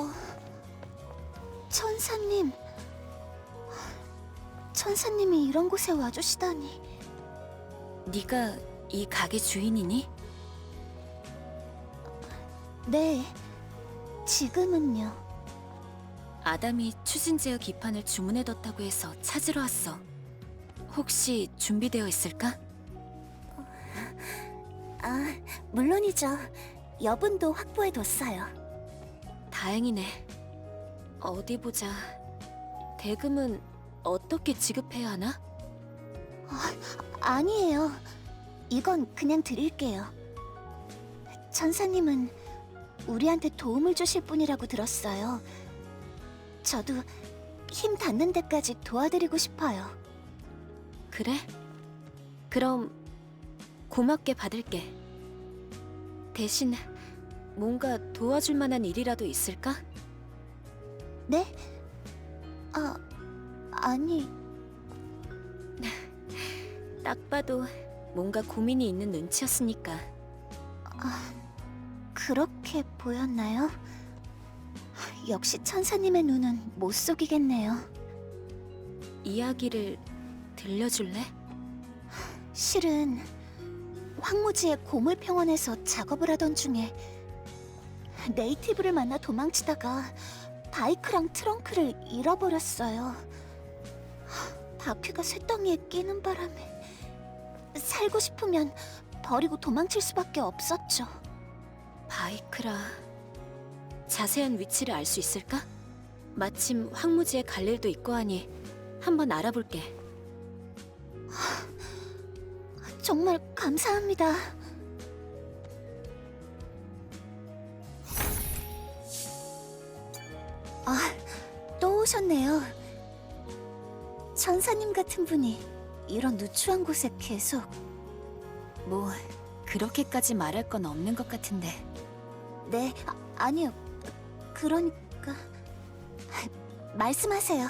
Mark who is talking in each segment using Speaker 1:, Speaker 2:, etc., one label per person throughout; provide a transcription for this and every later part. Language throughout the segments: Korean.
Speaker 1: 어, 천사님. 천사님이 이런 곳에 와주시다니.
Speaker 2: 네가 이 가게 주인이니?
Speaker 1: 네, 지금은요.
Speaker 2: 아담이 추진제어 기판을 주문해뒀다고 해서 찾으러 왔어. 혹시 준비되어 있을까?
Speaker 1: 아, 물론이죠. 여분도 확보해뒀어요.
Speaker 2: 다행이네. 어디 보자. 대금은 어떻게 지급해야 하나?
Speaker 1: 아니에요. 이건 그냥 드릴게요. 천사님은 우리한테 도움을 주실 분이라고 들었어요. 저도 힘 닿는 데까지 도와드리고 싶어요.
Speaker 2: 그래? 그럼 고맙게 받을게. 대신 뭔가 도와줄 만한 일이라도 있을까?
Speaker 1: 네? 아, 아니,
Speaker 2: 딱 봐도 뭔가 고민이 있는 눈치였으니까.
Speaker 1: 아, 그렇게 보였나요? 역시 천사님의 눈은 못 속이겠네요.
Speaker 2: 이야기를 들려줄래?
Speaker 1: 실은 황무지의 고물평원에서 작업을 하던 중에 네이티브를 만나 도망치다가 바이크랑 트렁크를 잃어버렸어요. 바퀴가 쇳덩이에 끼는 바람에 살고 싶으면 버리고 도망칠 수밖에 없었죠.
Speaker 2: 바이크라. 자세한 위치를 알 수 있을까? 마침 황무지에 갈 일도 있고 하니 한번 알아볼게.
Speaker 1: 정말 감사합니다. 천사님 같은 분이 이런 누추한 곳에 계속
Speaker 2: 뭐 그렇게까지 말할 건 없는 것 같은데.
Speaker 1: 네, 아, 아니요. 그러니까 말씀하세요.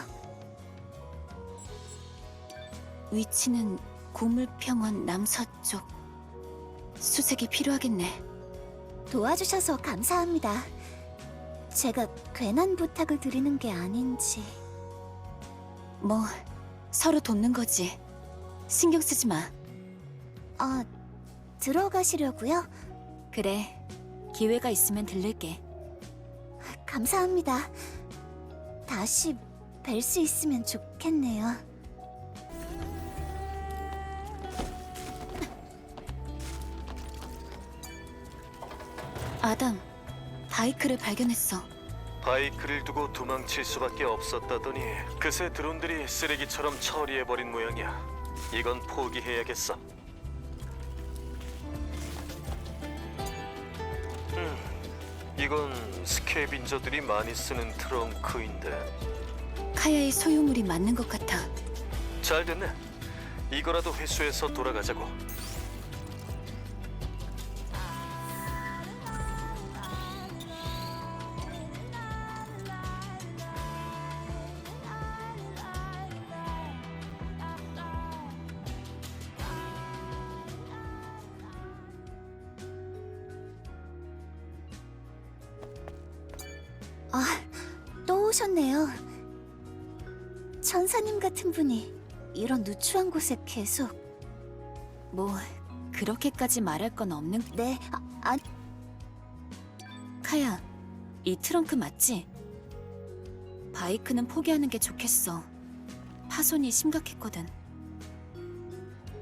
Speaker 2: 위치는 고물평원 남서쪽. 수색이 필요하겠네.
Speaker 1: 도와주셔서 감사합니다. 제가 괜한 부탁을 드리는 게 아닌지.
Speaker 2: 뭐 서로 돕는 거지. 신경 쓰지 마.
Speaker 1: 아, 들어가시려고요?
Speaker 2: 그래. 기회가 있으면 들를게.
Speaker 1: 감사합니다. 다시 뵐 수 있으면 좋겠네요.
Speaker 2: 아담, 바이크를 발견했어.
Speaker 3: 바이크를 두고 도망칠 수밖에 없었다더니 그새 드론들이 쓰레기처럼 처리해버린 모양이야. 이건 포기해야겠어. 음, 이건 스캐빈저들이 많이 쓰는 트렁크인데
Speaker 2: 카야의 소유물이 맞는 것 같아.
Speaker 3: 잘 됐네. 이거라도 회수해서 돌아가자고.
Speaker 1: 또 오셨네요. 천사님 같은 분이 이런 누추한 곳에 계속.
Speaker 2: 뭐 그렇게까지 말할 건 없는.
Speaker 1: 네, 아, 아,
Speaker 2: 카야, 이 트렁크 맞지? 바이크는 포기하는 게 좋겠어. 파손이 심각했거든.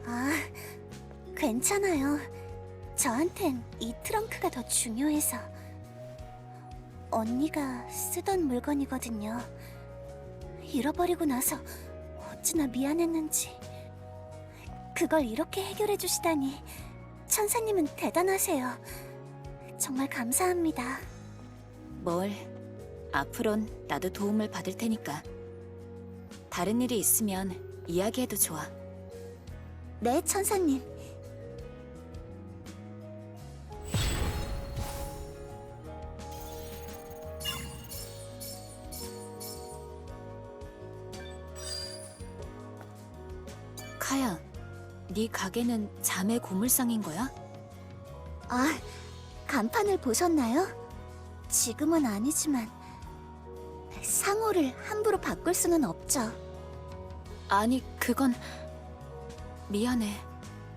Speaker 1: 아, 괜찮아요. 저한텐 이 트렁크가 더 중요해서. 언니가 쓰던 물건이거든요. 잃어버리고 나서 어찌나 미안했는지. 그걸 이렇게 해결해 주시다니. 천사님은 대단하세요. 정말 감사합니다.
Speaker 2: 뭘? 앞으론 나도 도움을 받을 테니까. 다른 일이 있으면 이야기해도 좋아.
Speaker 1: 네, 천사님.
Speaker 2: 카야, 네 가게는 자매 고물상인 거야?
Speaker 1: 아, 간판을 보셨나요? 지금은 아니지만 상호를 함부로 바꿀 수는 없죠.
Speaker 2: 아니, 그건 미안해.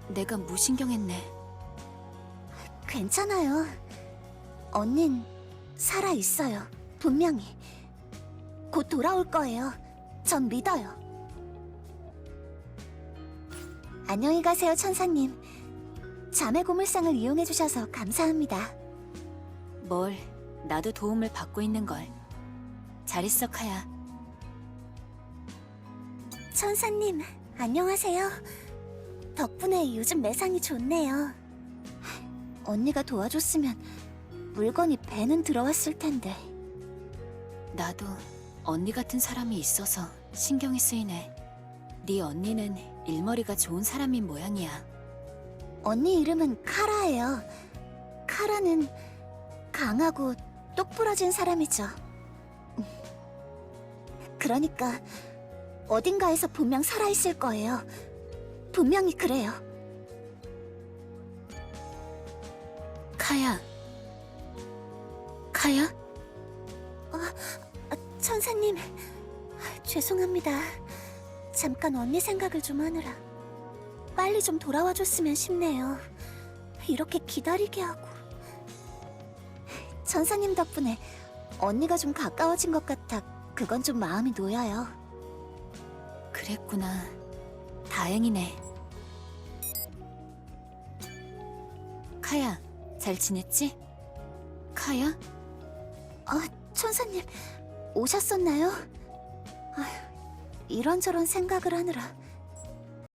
Speaker 2: 내가 무신경했네.
Speaker 1: 괜찮아요. 언닌 살아 있어요. 분명히. 곧 돌아올 거예요. 전 믿어요. 안녕히 가세요, 천사님. 자매 고물상을 이용해 주셔서 감사합니다.
Speaker 2: 뭘? 나도 도움을 받고 있는 걸. 잘 있어, 카야.
Speaker 1: 천사님, 안녕하세요. 덕분에 요즘 매상이 좋네요. 언니가 도와줬으면 물건이 배는 들어왔을 텐데.
Speaker 2: 나도 언니 같은 사람이 있어서 신경이 쓰이네. 네 언니는 일머리가 좋은 사람인 모양이야.
Speaker 1: 언니 이름은 카라예요. 카라는 강하고 똑부러진 사람이죠. 그러니까 어딘가에서 분명 살아있을 거예요. 분명히 그래요.
Speaker 2: 카야. 카야?
Speaker 1: 아, 천사님, 죄송합니다. 잠깐 언니 생각을 좀 하느라. 빨리 좀 돌아와 줬으면 싶네요. 이렇게 기다리게 하고. 천사님 덕분에 언니가 좀 가까워진 것 같아 그건 좀 마음이 놓여요.
Speaker 2: 그랬구나. 다행이네. 카야, 잘 지냈지? 카야?
Speaker 1: 아, 천사님, 오셨었나요? 이런저런 생각을 하느라